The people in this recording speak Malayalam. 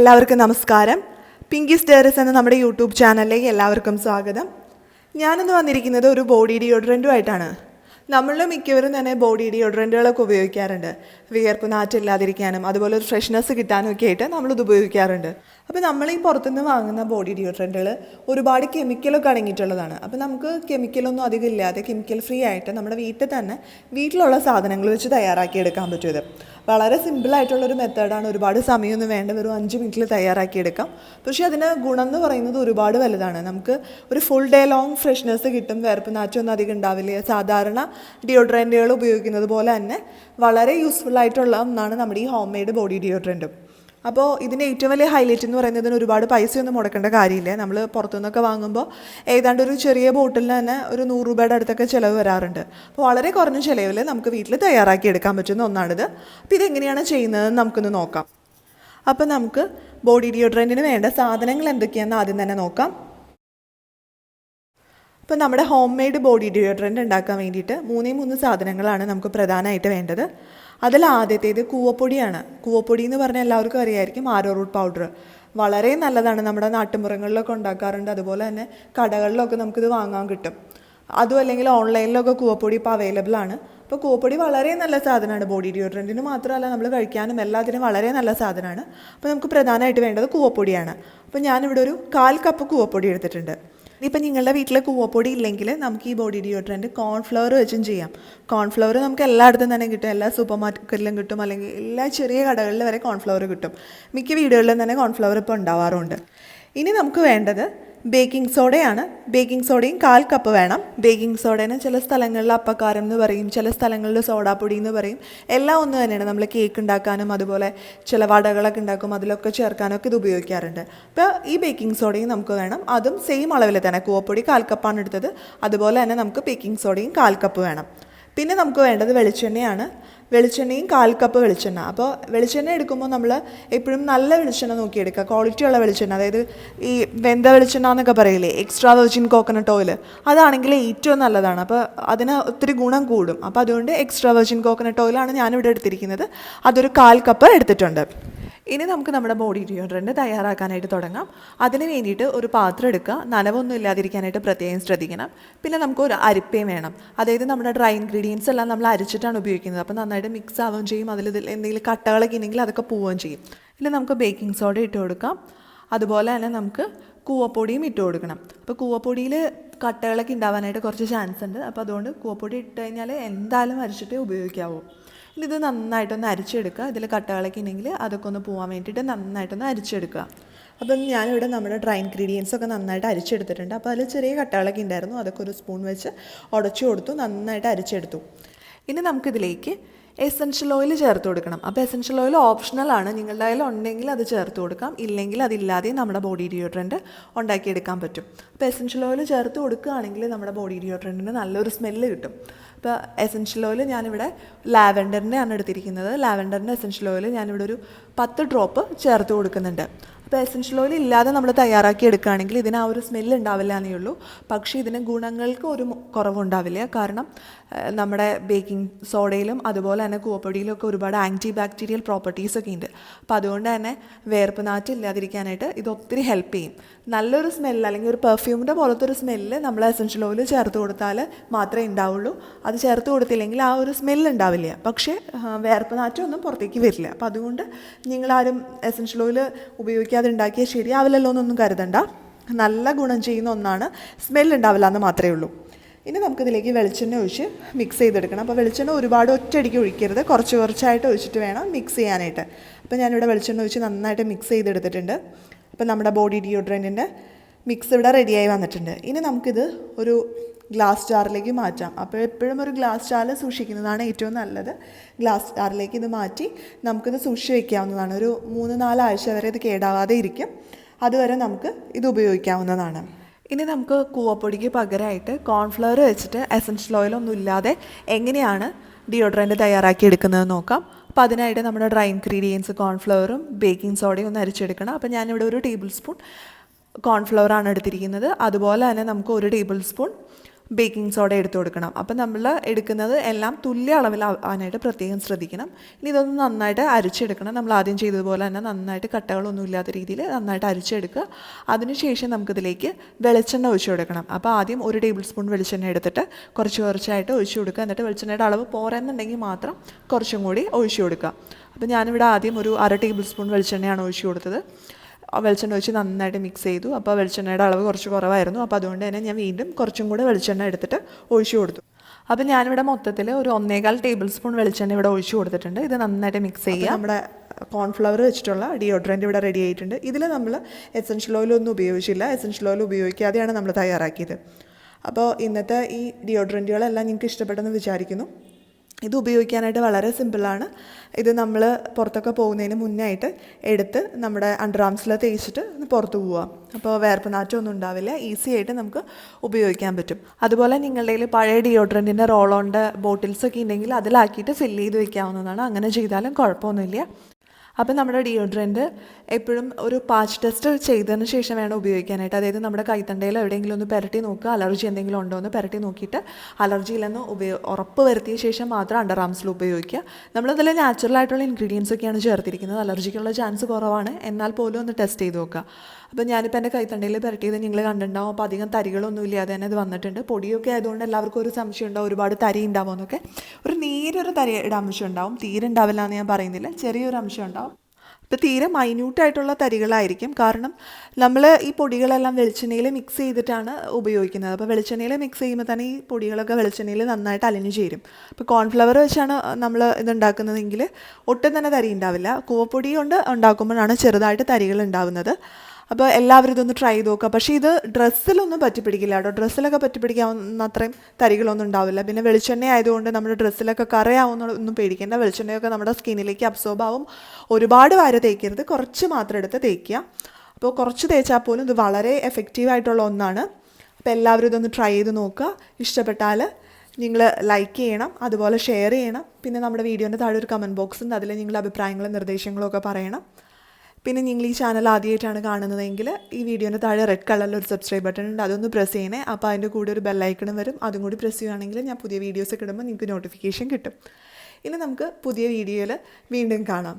എല്ലാവർക്കും നമസ്കാരം. പിങ്കി സ്റ്റേറസ് എന്ന നമ്മുടെ യൂട്യൂബ് ചാനലിലേക്ക് എല്ലാവർക്കും സ്വാഗതം. ഞാനിന്ന് വന്നിരിക്കുന്നത് ഒരു ബോഡി ഡിയോഡ്രന്റുമായിട്ടാണ് നമ്മളിൽ മിക്കവരും തന്നെ ബോഡി ഡിയോഡ്രന്റുകളൊക്കെ ഉപയോഗിക്കാറുണ്ട്. വിയർപ്പ് നാറ്റില്ലാതിരിക്കാനും അതുപോലെ ഒരു ഫ്രഷ്നെസ് കിട്ടാനും ഒക്കെ ആയിട്ട് നമ്മളിത് ഉപയോഗിക്കാറുണ്ട്. അപ്പോൾ നമ്മൾ ഈ പുറത്തുനിന്ന് വാങ്ങുന്ന ബോഡി ഡിയോഡ്രന്റുകൾ ഒരുപാട് കെമിക്കലൊക്കെ അടങ്ങിയിട്ടുള്ളതാണ്. അപ്പോൾ നമുക്ക് കെമിക്കലൊന്നും അധികം ഇല്ലാതെ കെമിക്കൽ ഫ്രീ ആയിട്ട് നമ്മുടെ വീട്ടിൽ തന്നെ വീട്ടിലുള്ള സാധനങ്ങൾ വെച്ച് തയ്യാറാക്കി എടുക്കാൻ പറ്റും ഇത്. വളരെ സിമ്പിളായിട്ടുള്ളൊരു മെത്തേഡാണ് ഒരുപാട് സമയമൊന്നും വേണ്ട. വെറും അഞ്ച് മിനിറ്റിൽ തയ്യാറാക്കിയെടുക്കാം. പക്ഷേ അതിന് ഗുണം എന്ന് പറയുന്നത് ഒരുപാട് വലുതാണ്. നമുക്ക് ഒരു ഫുൾ ഡേ ലോങ് ഫ്രഷ്നെസ് കിട്ടും. വേർപ്പ് നാറ്റൊന്നും അധികം ഉണ്ടാവില്ല. സാധാരണ ഡിയോഡ്രന്റുകൾ ഉപയോഗിക്കുന്നത് പോലെ തന്നെ വളരെ യൂസ്ഫുൾ ആയിട്ടുള്ള ഒന്നാണ് നമ്മുടെ ഈ ഹോം മെയ്ഡ് ബോഡി ഡിയോഡ്രന്റും അപ്പോൾ ഇതിന്റെ ഏറ്റവും വലിയ ഹൈലൈറ്റ് എന്ന് പറയുന്നത് ഇതിന് ഒരുപാട് പൈസയൊന്നും മുടക്കേണ്ട കാര്യമില്ല. നമ്മൾ പുറത്തുനിന്നൊക്കെ വാങ്ങുമ്പോൾ ഏതാണ്ട് ഒരു ചെറിയ ബോട്ടിലിന് തന്നെ ഒരു നൂറ് രൂപയുടെ അടുത്തൊക്കെ ചിലവ് വരാറുണ്ട്. അപ്പോൾ വളരെ കുറഞ്ഞ ചിലവിൽ നമുക്ക് വീട്ടിൽ തയ്യാറാക്കി എടുക്കാൻ പറ്റുന്ന ഒന്നാണിത്. അപ്പോൾ ഇതെങ്ങനെയാണ് ചെയ്യുന്നതെന്ന് നമുക്കൊന്ന് നോക്കാം. അപ്പോൾ നമുക്ക് ബോഡി ഡിയോഡ്രന്റിന് വേണ്ട സാധനങ്ങൾ എന്തൊക്കെയാണെന്ന് ആദ്യം തന്നെ നോക്കാം. ഇപ്പോൾ നമ്മുടെ ഹോം മെയ്ഡ് ബോഡി ഡിയോഡ്രന്റ് ഉണ്ടാക്കാൻ വേണ്ടിയിട്ട് മൂന്നേ മൂന്ന് സാധനങ്ങളാണ് നമുക്ക് പ്രധാനമായിട്ട് വേണ്ടത്. അതിൽ ആദ്യത്തേത് കൂവപ്പൊടിയാണ്. കൂവപ്പൊടി എന്ന് പറഞ്ഞാൽ എല്ലാവർക്കും അറിയായിരിക്കും ആരോ റൂട്ട് പൗഡർ. വളരെ നല്ലതാണ് നമ്മുടെ നാട്ടുമ്പുറങ്ങളിലൊക്കെ ഉണ്ടാക്കാറുണ്ട്. അതുപോലെ തന്നെ കടകളിലൊക്കെ നമുക്കിത് വാങ്ങാൻ കിട്ടും. അതും അല്ലെങ്കിൽ ഓൺലൈനിലൊക്കെ കൂവപ്പൊടി ഇപ്പോൾ അവൈലബിൾ ആണ്. അപ്പോൾ കൂവപ്പൊടി വളരെ നല്ല സാധനമാണ്. ബോഡി ഡിയോഡ്രന്റിന് മാത്രമല്ല നമ്മൾ കഴിക്കാനും എല്ലാത്തിനും വളരെ നല്ല സാധനമാണ്. അപ്പോൾ നമുക്ക് പ്രധാനമായിട്ട് വേണ്ടത് കൂവപ്പൊടിയാണ്. അപ്പോൾ ഞാനിവിടെ ഒരു കാൽ കപ്പ് കൂവപ്പൊടി എടുത്തിട്ടുണ്ട്. ഇപ്പം നിങ്ങളുടെ വീട്ടിലെ കൂവപ്പൊടി ഇല്ലെങ്കിൽ നമുക്ക് ഈ ബോഡി ഡിയോഡ്രന്റ് കോൺഫ്ലവർ വെച്ചും ചെയ്യാം. കോൺഫ്ലവർ നമുക്ക് എല്ലായിടത്തും തന്നെ കിട്ടും. എല്ലാ സൂപ്പർ മാർക്കറ്റിലും കിട്ടും. അല്ലെങ്കിൽ എല്ലാ ചെറിയ കടകളിൽ വരെ കോൺഫ്ലവർ കിട്ടും. മിക്ക വീടുകളിലും തന്നെ കോൺഫ്ലവർ ഇപ്പോൾ ഉണ്ടാവാറുണ്ട്. ഇനി നമുക്ക് വേണ്ടത് ബേക്കിംഗ് സോഡയാണ്. ബേക്കിംഗ് സോഡയും കാൽ കപ്പ് വേണം. ബേക്കിംഗ് സോഡേനെ ചില സ്ഥലങ്ങളിൽ അപ്പക്കാരം എന്ന് പറയും ചില സ്ഥലങ്ങളിൽ സോഡാപ്പൊടി എന്ന് പറയും. എല്ലാം ഒന്ന് തന്നെയാണ്. നമ്മൾ കേക്ക് ഉണ്ടാക്കാനും അതുപോലെ ചില വടകളൊക്കെ ഉണ്ടാക്കും അതിലൊക്കെ ചേർക്കാനൊക്കെ ഇത് ഉപയോഗിക്കാറുണ്ട്. അപ്പോൾ ഈ ബേക്കിംഗ് സോഡയും നമുക്ക് വേണം. അതും സെയിം അളവിൽ തന്നെ. കൂവപ്പൊടി കാൽ കപ്പാണ് എടുത്തത്. അതുപോലെ തന്നെ നമുക്ക് ബേക്കിംഗ് സോഡയും കാൽ കപ്പ് വേണം. പിന്നെ നമുക്ക് വേണ്ടത് വെളിച്ചെണ്ണയാണ്. വെളിച്ചെണ്ണയും കാൽ കപ്പ് വെളിച്ചെണ്ണ. അപ്പോൾ വെളിച്ചെണ്ണ എടുക്കുമ്പോൾ നമ്മൾ എപ്പോഴും നല്ല വെളിച്ചെണ്ണ നോക്കിയെടുക്കുക. ക്വാളിറ്റി ഉള്ള വെളിച്ചെണ്ണ. അതായത് ഈ വെന്ത വെളിച്ചെണ്ണ എന്നൊക്കെ പറയില്ലേ? എക്സ്ട്രാ വെർജിൻ കോക്കനട്ട് ഓയിൽ അതാണെങ്കിൽ ഏറ്റവും നല്ലതാണ്. അപ്പോൾ അതിന് ഒത്തിരി ഗുണം കൂടും. അപ്പോൾ അതുകൊണ്ട് എക്സ്ട്രാ വെർജിൻ കോക്കനട്ട് ഓയിലാണ് ഞാനിവിടെ എടുത്തിരിക്കുന്നത്. അതൊരു കാൽ കപ്പ് എടുത്തിട്ടുണ്ട്. ഇനി നമുക്ക് നമ്മുടെ ബോഡി ഡിയോഡ്രന്റ് തയ്യാറാക്കാനായിട്ട് തുടങ്ങാം. അതിന് വേണ്ടിയിട്ട് ഒരു പാത്രം എടുക്കുക. നനവൊന്നും ഇല്ലാതിരിക്കാനായിട്ട് പ്രത്യേകം ശ്രദ്ധിക്കണം. പിന്നെ നമുക്ക് ഒരു അരിപ്പയും വേണം. അതായത് നമ്മുടെ ഡ്രൈ ഇൻഗ്രീഡിയൻസ് എല്ലാം നമ്മൾ അരിച്ചിട്ടാണ് ഉപയോഗിക്കുന്നത്. അപ്പോൾ നന്നായിട്ട് മിക്സ് ആവുകയും ചെയ്യും. അതിൽ എന്തെങ്കിലും കട്ടകളൊക്കെ ഉണ്ടെങ്കിൽ അതൊക്കെ പോവുകയും ചെയ്യും. പിന്നെ നമുക്ക് ബേക്കിംഗ് സോഡ ഇട്ട് കൊടുക്കാം. അതുപോലെ തന്നെ നമുക്ക് കൂവപ്പൊടിയും ഇട്ട് കൊടുക്കണം. അപ്പോൾ കൂവപ്പൊടിയിൽ കട്ടകളൊക്കെ ഉണ്ടാവാനായിട്ട് കുറച്ച് ചാൻസ് ഉണ്ട്. അപ്പോൾ അതുകൊണ്ട് കൂവപ്പൊടി ഇട്ട് കഴിഞ്ഞാൽ എന്തായാലും അരിച്ചിട്ടേ ഉപയോഗിക്കാവൂ. ഇനി ഇത് നന്നായിട്ടൊന്ന് അരിച്ചെടുക്കുക. ഇതിൽ കട്ടകളൊക്കെ ഉണ്ടെങ്കിൽ അതൊക്കെ ഒന്ന് പോകാൻ വേണ്ടിയിട്ട് നന്നായിട്ടൊന്ന് അരിച്ചെടുക്കുക. അപ്പം ഞാനിവിടെ നമ്മുടെ ഡ്രൈ ഇൻഗ്രീഡിയൻസ് ഒക്കെ നന്നായിട്ട് അരിച്ചെടുത്തിട്ടുണ്ട്. അപ്പോൾ അതിൽ ചെറിയ കട്ടകളൊക്കെ ഉണ്ടായിരുന്നു അതൊക്കെ ഒരു സ്പൂൺ വെച്ച് ഉടച്ചു കൊടുത്തു. നന്നായിട്ട് അരിച്ചെടുത്തു. ഇനി നമുക്കിതിലേക്ക് എസെൻഷ്യൽ ഓയിൽ ചേർത്ത് കൊടുക്കണം. അപ്പോൾ എസെൻഷ്യൽ ഓയിൽ ഓപ്ഷണലാണ് നിങ്ങളുടെ കയ്യിൽ ഉണ്ടെങ്കിൽ അത് ചേർത്ത് കൊടുക്കാം. ഇല്ലെങ്കിൽ അതില്ലാതെ നമ്മുടെ ബോഡി ഡിയോഡ്രന്റ് ഉണ്ടാക്കിയെടുക്കാൻ പറ്റും. അപ്പോൾ എസെൻഷ്യൽ ഓയിൽ ചേർത്ത് കൊടുക്കുകയാണെങ്കിൽ നമ്മുടെ ബോഡി ഡിയോഡ്രന്റിന് നല്ലൊരു സ്മെല്ല് കിട്ടും. ഇപ്പോൾ എസെൻഷ്യൽ ഓയിൽ ഞാനിവിടെ ആണ് എടുത്തിരിക്കുന്നത്. ലാവൻഡറിന്റെ എസെൻഷ്യൽ ഓയിൽ ഞാനിവിടെ ഒരു പത്ത് ഡ്രോപ്പ് ചേർത്ത് കൊടുക്കുന്നുണ്ട്. അപ്പോൾ എസൻഷ്യൽ ഓയിൽ ഇല്ലാതെ നമ്മൾ തയ്യാറാക്കി എടുക്കുകയാണെങ്കിൽ ഇതിന് ആ ഒരു സ്മെല്ല് ഉണ്ടാവില്ല എന്നേ ഉള്ളൂ. പക്ഷേ ഇതിന് ഗുണങ്ങൾക്ക് ഒരു കുറവുണ്ടാവില്ല. കാരണം നമ്മുടെ ബേക്കിംഗ് സോഡയിലും അതുപോലെ തന്നെ കൂവപ്പൊടിയിലും ഒക്കെ ഒരുപാട് ആന്റി ബാക്ടീരിയൽ പ്രോപ്പർട്ടീസ് ഒക്കെ ഉണ്ട് അപ്പോൾ അതുകൊണ്ട് തന്നെ വേർപ്പ് നാറ്റ് ഇല്ലാതിരിക്കാനായിട്ട് ഇത് ഒത്തിരി ഹെൽപ്പ് ചെയ്യും. നല്ലൊരു സ്മെല്ല് അല്ലെങ്കിൽ ഒരു പെർഫ്യൂമിന്റെ പോലത്തെ ഒരു സ്മെല്ല് നമ്മൾ എസൻഷ്യൽ ഓയിൽ ചേർത്ത് കൊടുത്താൽ മാത്രമേ ഉണ്ടാവുള്ളൂ അത് ചേർത്ത് കൊടുത്തില്ലെങ്കിൽ ആ ഒരു സ്മെല്ല് ഉണ്ടാവില്ല പക്ഷേ വേർപ്പ് നാറ്റൊന്നും പുറത്തേക്ക് വരില്ല. അപ്പോൾ അതുകൊണ്ട് നിങ്ങളാരും എസൻഷ്യൽ ഓയിൽ ഉപയോഗിക്കാതെ ഉണ്ടാക്കിയാൽ ശരിയാവില്ലല്ലോ എന്നൊന്നും കരുതണ്ട. നല്ല ഗുണം ചെയ്യുന്ന ഒന്നാണ് സ്മെല്ല് ഉണ്ടാവില്ല എന്ന് മാത്രമേ ഉള്ളൂ. ഇനി നമുക്കിതിലേക്ക് വെളിച്ചെണ്ണ ഒഴിച്ച് മിക്സ് ചെയ്തെടുക്കണം. അപ്പോൾ വെളിച്ചെണ്ണ ഒരുപാട് ഒറ്റയടിക്ക് ഒഴിക്കരുത്. കുറച്ച് കുറച്ചായിട്ട് ഒഴിച്ചിട്ട് വേണം മിക്സ് ചെയ്യാനായിട്ട്. അപ്പോൾ ഞാനിവിടെ വെളിച്ചെണ്ണ ഒഴിച്ച് നന്നായിട്ട് മിക്സ് ചെയ്തെടുത്തിട്ടുണ്ട്. അപ്പോൾ നമ്മുടെ ബോഡി ഡിയോഡ്രന്റിന്റെ മിക്സ് ഇവിടെ റെഡിയായി വന്നിട്ടുണ്ട്. ഇനി നമുക്കിത് ഒരു ഗ്ലാസ് ജാറിലേക്ക് മാറ്റാം. അപ്പോൾ എപ്പോഴും ഒരു ഗ്ലാസ് ജാറിൽ സൂക്ഷിക്കുന്നതാണ് ഏറ്റവും നല്ലത്. ഗ്ലാസ് ജാറിലേക്ക് ഇത് മാറ്റി നമുക്കിത് സൂക്ഷിച്ച് വയ്ക്കാവുന്നതാണ് ഒരു മൂന്ന് നാലാഴ്ച വരെ ഇത് കേടാവാതെ ഇരിക്കും. അതുവരെ നമുക്ക് ഇത് ഉപയോഗിക്കാവുന്നതാണ്. ഇനി നമുക്ക് കൂവപ്പൊടിക്ക് പകരമായിട്ട് കോൺഫ്ലവർ വെച്ചിട്ട് എസൻഷ്യൽ ഓയിലൊന്നും ഇല്ലാതെ എങ്ങനെയാണ് ഡിയോഡ്രന്റ് തയ്യാറാക്കി എടുക്കുന്നത് നോക്കാം. അപ്പോൾ അതിനായിട്ട് നമ്മുടെ ഡ്രൈ ഇൻഗ്രീഡിയൻസ് കോൺഫ്ലവറും ബേക്കിംഗ് സോഡയും ഒന്ന് അരിച്ചെടുക്കണം. അപ്പോൾ ഞാനിവിടെ ഒരു ടേബിൾ സ്പൂൺ കോൺഫ്ലവർ ആണ് എടുത്തിരിക്കുന്നത്. അതുപോലെ തന്നെ നമുക്ക് ഒരു ടേബിൾ സ്പൂൺ ബേക്കിംഗ് സോഡ എടുത്തു കൊടുക്കണം. അപ്പം നമ്മൾ എടുക്കുന്നത് എല്ലാം തുല്യ അളവിൽ ആവാനായിട്ട് പ്രത്യേകം ശ്രദ്ധിക്കണം. ഇനി ഇതൊന്ന് നന്നായിട്ട് അരിച്ചെടുക്കണം. നമ്മൾ ആദ്യം ചെയ്തതുപോലെ തന്നെ നന്നായിട്ട് കട്ടകളൊന്നും ഇല്ലാത്ത രീതിയിൽ നന്നായിട്ട് അരിച്ചെടുക്കുക. അതിനുശേഷം നമുക്കിതിലേക്ക് വെളിച്ചെണ്ണ ഒഴിച്ചു കൊടുക്കണം. അപ്പോൾ ആദ്യം ഒരു ടേബിൾ സ്പൂൺ വെളിച്ചെണ്ണ എടുത്തിട്ട് കുറച്ച് കുറച്ചായിട്ട് ഒഴിച്ചു കൊടുക്കുക. എന്നിട്ട് വെളിച്ചെണ്ണയുടെ അളവ് പോരെന്നുണ്ടെങ്കിൽ മാത്രം കുറച്ചും കൂടി ഒഴിച്ചു കൊടുക്കുക. അപ്പോൾ ഞാനിവിടെ ആദ്യം ഒരു അര ടേബിൾ സ്പൂൺ വെളിച്ചെണ്ണയാണ് ഒഴിച്ചു കൊടുത്തത്. വെളിച്ചെണ്ണ ഒഴിച്ച് നന്നായിട്ട് മിക്സ് ചെയ്തു. അപ്പോൾ വെളിച്ചെണ്ണയുടെ അളവ് കുറച്ച് കുറവായിരുന്നു. അപ്പോൾ അതുകൊണ്ട് തന്നെ ഞാൻ വീണ്ടും കുറച്ചും കൂടെ വെളിച്ചെണ്ണ എടുത്തിട്ട് ഒഴിച്ചു കൊടുത്തു. അപ്പോൾ ഞാനിവിടെ മൊത്തത്തിൽ ഒരു ഒന്നേകാൽ ടേബിൾ സ്പൂൺ വെളിച്ചെണ്ണ ഇവിടെ ഒഴിച്ചു കൊടുത്തിട്ടുണ്ട്. ഇത് നന്നായിട്ട് മിക്സ് ചെയ്യുക. നമ്മുടെ കോൺഫ്ലവർ വെച്ചിട്ടുള്ള ഡിയോഡ്രന്റ് ഇവിടെ റെഡി ആയിട്ടുണ്ട്. ഇതിൽ നമ്മൾ എസൻഷ്യൽ ഓയിൽ ഒന്നും ഉപയോഗിച്ചില്ല. എസൻഷ്യൽ ഓയിൽ ഉപയോഗിക്കാതെയാണ് നമ്മൾ തയ്യാറാക്കിയത്. അപ്പോൾ ഇന്നത്തെ ഈ ഡിയോഡ്രന്റുകളെല്ലാം നിങ്ങൾക്ക് ഇഷ്ടപ്പെട്ടെന്ന് വിചാരിക്കുന്നു. ഇത് ഉപയോഗിക്കാനായിട്ട് വളരെ സിമ്പിളാണ്. ഇത് നമ്മൾ പുറത്തൊക്കെ പോകുന്നതിന് മുന്നായിട്ട് എടുത്ത് നമ്മുടെ അണ്ടർ ആംസിൽ തേച്ചിട്ട് പുറത്ത് പോവാം. അപ്പോൾ വേർപ്പ് നാറ്റമൊന്നും ഉണ്ടാവില്ല. ഈസി ആയിട്ട് നമുക്ക് ഉപയോഗിക്കാൻ പറ്റും. അതുപോലെ നിങ്ങളുടെ കയ്യിൽ പഴയ ഡിയോഡ്രന്റിന്റെ റോളോണ്ട് ബോട്ടിൽസൊക്കെ ഉണ്ടെങ്കിൽ അതിലാക്കിയിട്ട് ഫില്ല് ചെയ്ത് വെക്കാവുന്നതാണ്. അങ്ങനെ ചെയ്താലും കുഴപ്പമൊന്നുമില്ല. അപ്പം നമ്മുടെ ഡിയോഡ്രന്റ് എപ്പോഴും ഒരു പാച്ച് ടെസ്റ്റ് ചെയ്തതിന് ശേഷം വേണം ഉപയോഗിക്കാനായിട്ട്. അതായത് നമ്മുടെ കൈത്തണ്ടയിൽ എവിടെയെങ്കിലും ഒന്ന് പുരട്ടി നോക്കുക അലർജി എന്തെങ്കിലും ഉണ്ടോ എന്ന് പുരട്ടി നോക്കിയിട്ട് അലർജി ഇല്ലെന്ന് ഉറപ്പ് വരുത്തിയ ശേഷം മാത്രം അണ്ടർ ആംസിൽ ഉപയോഗിക്കുക. നമ്മളതിൽ നാച്ചുറൽ ആയിട്ടുള്ള ഇൻഗ്രീഡിയൻസ് ഒക്കെയാണ് ചേർത്തിരിക്കുന്നത്. അലർജിക്കുള്ള ചാൻസ് കുറവാണ്. എന്നാൽ പോലും ഒന്ന് ടെസ്റ്റ് ചെയ്ത് നോക്കുക. അപ്പോൾ ഞാനിപ്പോൾ എന്റെ കൈത്തണ്ടയിൽ പുരട്ടിയത് നിങ്ങൾ കണ്ടിട്ടുണ്ടാവും. അപ്പോൾ അധികം തരികളൊന്നും ഇല്ലാതെ തന്നെ അത് വന്നിട്ടുണ്ട്. പൊടിയൊക്കെ ആയതുകൊണ്ട് എല്ലാവർക്കും ഒരു സംശയം ഉണ്ടാവും. ഒരുപാട് തരി ഉണ്ടാവും എന്നൊക്കെ. ഒരു നേരൊരു തരി അംശം ഉണ്ടാവും. തീരെ ഉണ്ടാവില്ല എന്ന് ഞാൻ പറയുന്നില്ല. ചെറിയൊരു അംശം ഉണ്ടാവും. ഇപ്പോൾ തീരെ മൈന്യൂട്ടായിട്ടുള്ള തരികളായിരിക്കും. കാരണം നമ്മൾ ഈ പൊടികളെല്ലാം വെളിച്ചെണ്ണയിൽ മിക്സ് ചെയ്തിട്ടാണ് ഉപയോഗിക്കുന്നത്. അപ്പോൾ വെളിച്ചെണ്ണയിൽ മിക്സ് ചെയ്യുമ്പോൾ തന്നെ ഈ പൊടികളൊക്കെ വെളിച്ചെണ്ണയിൽ നന്നായിട്ട് അലിഞ്ഞു ചേരും. ഇപ്പോൾ കോൺഫ്ലവർ വെച്ചാണ് നമ്മൾ ഇതുണ്ടാക്കുന്നതെങ്കിൽ ഒട്ടും തന്നെ തരി ഉണ്ടാവില്ല. കൂവപ്പൊടി കൊണ്ട് ഉണ്ടാക്കുമ്പോഴാണ് ചെറുതായിട്ട് തരികൾ ഉണ്ടാവുന്നത്. അപ്പോൾ എല്ലാവരും ഇതൊന്ന് ട്രൈ ചെയ്ത് നോക്കുക. പക്ഷേ ഇത് ഡ്രസ്സിലൊന്നും പറ്റി പിടിക്കില്ല കേട്ടോ. ഡ്രസ്സിലൊക്കെ പറ്റി പിടിക്കാവുന്ന അത്രയും തരികളൊന്നും ഉണ്ടാവില്ല. പിന്നെ വെളിച്ചെണ്ണ ആയതുകൊണ്ട് നമ്മുടെ ഡ്രസ്സിലൊക്കെ കറയാവുന്ന ഒന്നും പേടിക്കേണ്ട. വെളിച്ചെണ്ണയൊക്കെ നമ്മുടെ സ്കിന്നിലേക്ക് അബ്സോർബ് ആവും. ഒരുപാട് വാര തേക്കരുത്. കുറച്ച് മാത്രം എടുത്ത് തേക്കുക. അപ്പോൾ കുറച്ച് തേച്ചാൽ പോലും ഇത് വളരെ എഫക്റ്റീവ് ആയിട്ടുള്ള ഒന്നാണ്. അപ്പോൾ എല്ലാവരും ഇതൊന്ന് ട്രൈ ചെയ്ത് നോക്കുക. ഇഷ്ടപ്പെട്ടാൽ നിങ്ങൾ ലൈക്ക് ചെയ്യണം. അതുപോലെ ഷെയർ ചെയ്യണം. പിന്നെ നമ്മുടെ വീഡിയോന്റെ താഴെ ഒരു കമന്റ് ബോക്സ് ഉണ്ട്. അതിൽ നിങ്ങളുടെ അഭിപ്രായങ്ങളും നിർദ്ദേശങ്ങളും ഒക്കെ പറയണം. പിന്നെ നിങ്ങൾ ഈ ചാനൽ ആദ്യമായിട്ടാണ് കാണുന്നതെങ്കിൽ ഈ വീഡിയോന്റെ താഴെ റെഡ് കളറിൽ ഒരു സബ്സ്ക്രൈബ് ബട്ടൺ ഉണ്ട്. അതൊന്ന് പ്രസ് ചെയ്യണേ. അപ്പോൾ അതിന്റെ കൂടെ ഒരു ബെല്ലൈക്കണും വരും. അതും കൂടി പ്രസ് ചെയ്യുകയാണെങ്കിൽ ഞാൻ പുതിയ വീഡിയോസ് ഒക്കെ ഇടുമ്പോൾ നിങ്ങൾക്ക് നോട്ടിഫിക്കേഷൻ കിട്ടും. ഇനി നമുക്ക് പുതിയ വീഡിയോയിൽ വീണ്ടും കാണാം.